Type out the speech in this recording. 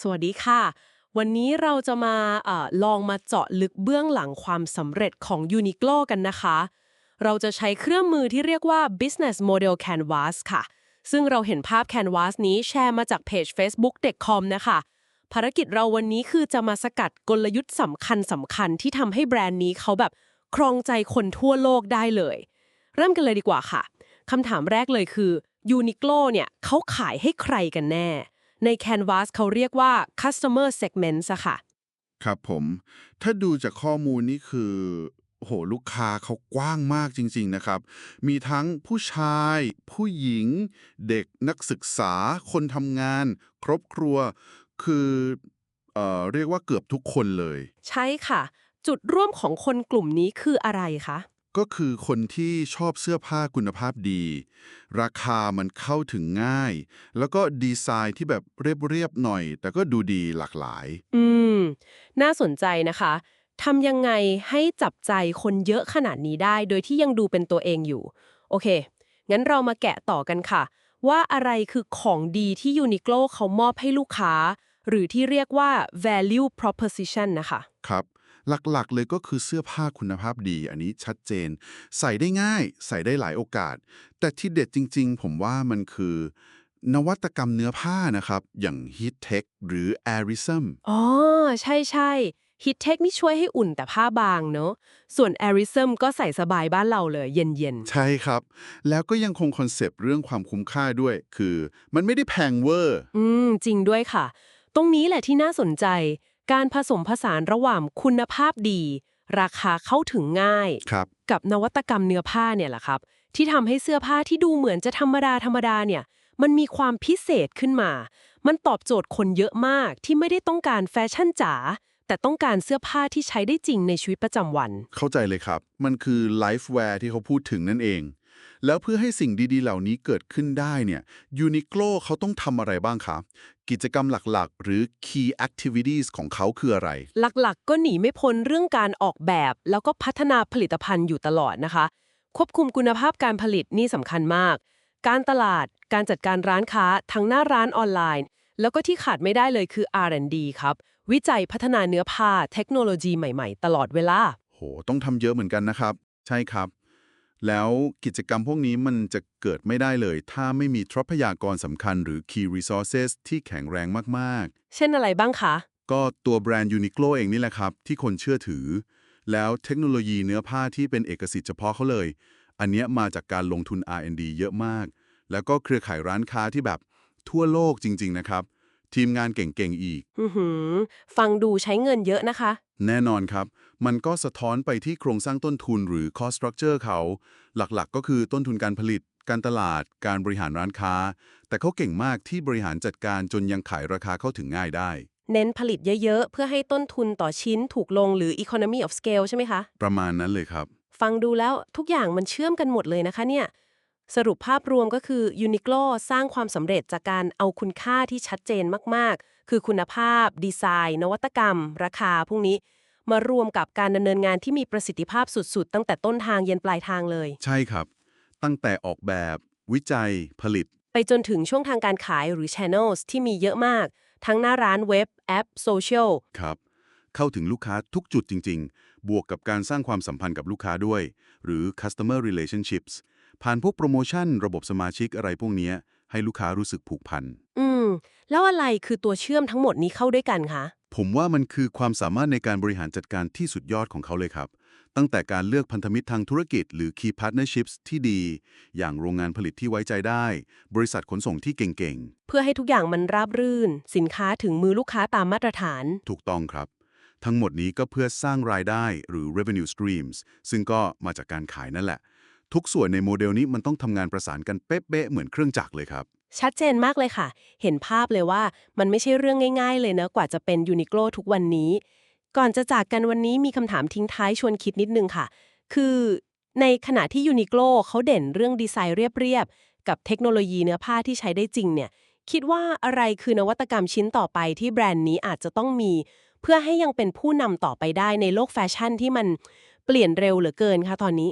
สวัสดีค่ะ วันนี้เราจะมาอลองมาเจาะลึกเบื้องหลังความสำเร็จของ Uniqlo กันนะคะ เราจะใช้เครื่องมือที่เรียกว่า business model canvas ค่ะ ซึ่งเราเห็นภาพ canvas นี้แชร์มาจากเพจ Facebook d e c o m นะคะ ภารกิจเราวันนี้คือจะมาสกัดกลยุทธ์สำคัญสำคัญที่ทำให้แบรนด์นี้เขาแบบครองใจคนทั่วโลกได้เลย เริ่มกันเลยดีกว่าค่ะคำถามแรกเลยคือ Uniqlo เนี่ยเขาขายให้ใครกันแน่ ใน Canvas เขาเรียกว่า customer segments อะค่ะ ครับผม ถ้าดูจากข้อมูลนี่คือโอ้โหลูกค้าเขากว้างมากจริง ๆ นะครับ มีทั้งผู้ชาย ผู้หญิง เด็กนักศึกษา คนทำงาน ครอบครัว คือเอ่อเรียกว่าเกือบทุกคนเลย ใช่ค่ะ จุดร่วมของคนกลุ่มนี้คืออะไรคะ ก็คือคนที่ชอบเสื้อผ้าคุณภาพดี ราคามันเข้าถึงง่าย แล้วก็ดีไซน์ที่แบบเรียบๆหน่อย แต่ก็ดูดีหลากหลาย อืม น่าสนใจนะคะทำยังไงให้จับใจคนเยอะขนาดนี้ได้ โดยที่ยังดูเป็นตัวเองอยู่ โอเค งั้นเรามาแกะต่อกันค่ะ ว่าอะไรคือของดีที่ Uniqlo เขามอบให้ลูกค้า หรือที่เรียกว่า value proposition นะคะ ครับ หลักๆ เลยก็คือเสื้อผ้าคุณภาพดี อันนี้ชัดเจน ใส่ได้ง่าย ใส่ได้หลายโอกาส แต่ที่เด็ดจริง ๆ ผมว่ามันคือนวัตกรรมเนื้อผ้านะครับ อย่าง Heat Tech หรือ Airism อ๋อ ใช่ใช่ฮิตเทคนี่ช่วยให้อุ่นแต่ผ้าบางเนอะส่วน a r i s m ก็ใส่สบายบ้านเราเลย เย็นใช่ครับ แล้วก็ยังคงคอนเซปต์เรื่องความคุ้มค่าด้วย คือ มันไม่ได้แพงเวอร์ๆอืม จริงด้วยค่ะ ตรงนี้แหละที่น่าสนใจ การผสมผสานระหว่างคุณภาพดี ราคาเข้าถึงง่าย ครับกับนวัตกรรมเนื้อผ้าเนี่ยแหละครับ ที่ทำให้เสื้อผ้าที่ดูเหมือนจะธรรมดาธรรมดาเนี่ย มันมีความพิเศษขึ้นมา มันตอบโจทย์คนเยอะมากที่ไม่ได้ต้องการแฟชั่นจ๋าแต่ต้องการเสื้อผ้าที่ใช้ได้จริงในชีวิตประจำวัน เข้าใจเลยครับ มันคือไลฟ์แวร์ที่เขาพูดถึงนั่นเอง แล้วเพื่อให้สิ่งดีๆ เหล่านี้เกิดขึ้นได้เนี่ยยูนิโคลเขาต้องทำอะไรบ้างครับกิจกรรมหลักๆ หรือ key activities ของเขาคืออะไร หลักๆก็หนีไม่พ้นเรื่องการออกแบบ แล้วก็พัฒนาผลิตภัณฑ์อยู่ตลอดนะคะ ควบคุมคุณภาพการผลิตนี่สำคัญมาก การตลาด การจัดการร้านค้า ทั้งหน้าร้านออนไลน์ แล้วก็ที่ขาดไม่ได้เลยคือ R&D ครับ วิจัยพัฒนาเนื้อผ้าเทคโนโลยีใหม่ ๆ ตลอดเวลา โห ต้องทำเยอะเหมือนกันนะครับ ใช่ครับ แล้วกิจกรรมพวกนี้มันจะเกิดไม่ได้เลย ถ้าไม่มีทรัพยากรสำคัญหรือ key resources ที่แข็งแรงมากเช่นอะไรบ้างคะๆก็ตัวแบรนด์ยูนิโคลเองนี่แหละครับ ที่คนเชื่อถือ แล้วเทคโนโลยีเนื้อผ้าที่เป็นเอกสิทธิ์เฉพาะเขาเลย อันเนี้ยมาจากการลงทุน R&D เยอะมาก แล้วก็เครือข่ายร้านค้าที่แบบทั่วโลกจริง ๆ นะครับ ทีมงานเก่งๆอีก อือหือ ฟังดูใช้เงินเยอะนะคะ แน่นอนครับ มันก็สะท้อนไปที่โครงสร้างต้นทุนหรือ cost structure เขา หลักๆ ก็คือต้นทุนการผลิต การตลาด การบริหารร้านค้า แต่เขาเก่งมากที่บริหารจัดการจนยังขายราคาเข้าถึงง่ายได้ เน้นผลิตเยอะ ๆ เพื่อให้ต้นทุนต่อชิ้นถูกลงหรือ economy of scale ใช่ไหมคะ ประมาณนั้นเลยครับ ฟังดูแล้วทุกอย่างมันเชื่อมกันหมดเลยนะคะเนี่ย สรุปภาพรวมก็คือ Uniqlo สร้างความสำเร็จจากการเอาคุณค่าที่ชัดเจนมากๆ คือคุณภาพ ดีไซน์ นวัตกรรม ราคา พวกนี้ มารวมกับการดำเนินงานที่มีประสิทธิภาพสุดๆ ตั้งแต่ต้นทางเย็นปลายทางเลย ใช่ครับ ตั้งแต่ออกแบบ วิจัย ผลิต ไปจนถึงช่วงทางการขายหรือ channels ที่มีเยอะมาก ทั้งหน้าร้านเว็บแอปโซเชียลครับเข้าถึงลูกค้าทุกจุดจริง ๆ บวกกับการสร้างความสัมพันธ์กับลูกค้าด้วย หรือ customer relationships ผ่านพวกโปรโมชั่นระบบสมาชิกอะไรพวกเนี้ยให้ลูกค้ารู้สึกผูกพัน อืม แล้วอะไรคือตัวเชื่อมทั้งหมดนี้เข้าด้วยกันคะ ผมว่ามันคือความสามารถในการบริหารจัดการที่สุดยอดของเขาเลยครับ ตั้งแต่การเลือกพันธมิตรทางธุรกิจ หรือ Key Partnerships ที่ดี อย่างโรงงานผลิตที่ไว้ใจได้ บริษัทขนส่งที่เก่งเพื่อให้ทุกอย่างมันราบรื่น สินค้าถึงมือลูกค้าตามมาตรฐานๆถูกต้องครับ ทั้งหมดนี้ก็เพื่อสร้างรายได้หรือ revenue streams ซึ่งก็มาจากการขายนั่นแหละ ทุกส่วนในโมเดลนี้มันต้องทำงานประสานกันเป๊ะๆเหมือนเครื่องจักรเลยครับ ชัดเจนมากเลยค่ะ เห็นภาพเลยว่ามันไม่ใช่เรื่องง่าย ๆ เลยนะกว่าจะเป็นยูนิโคลทุกวันนี้ ก่อนจะจากกันวันนี้มีคำถามทิ้งท้ายชวนคิดนิดนึงค่ะ คือในขณะที่ยูนิโคลเขาเด่นเรื่องดีไซน์เรียบๆกับเทคโนโลยีเนื้อผ้าที่ใช้ได้จริงเนี่ยคิดว่าอะไรคือนวัตกรรมชิ้นต่อไปที่แบรนด์นี้อาจจะต้องมี เพื่อให้ยังเป็นผู้นำต่อไปได้ในโลกแฟชั่นที่มันเปลี่ยนเร็วเหลือเกินค่ะตอนนี้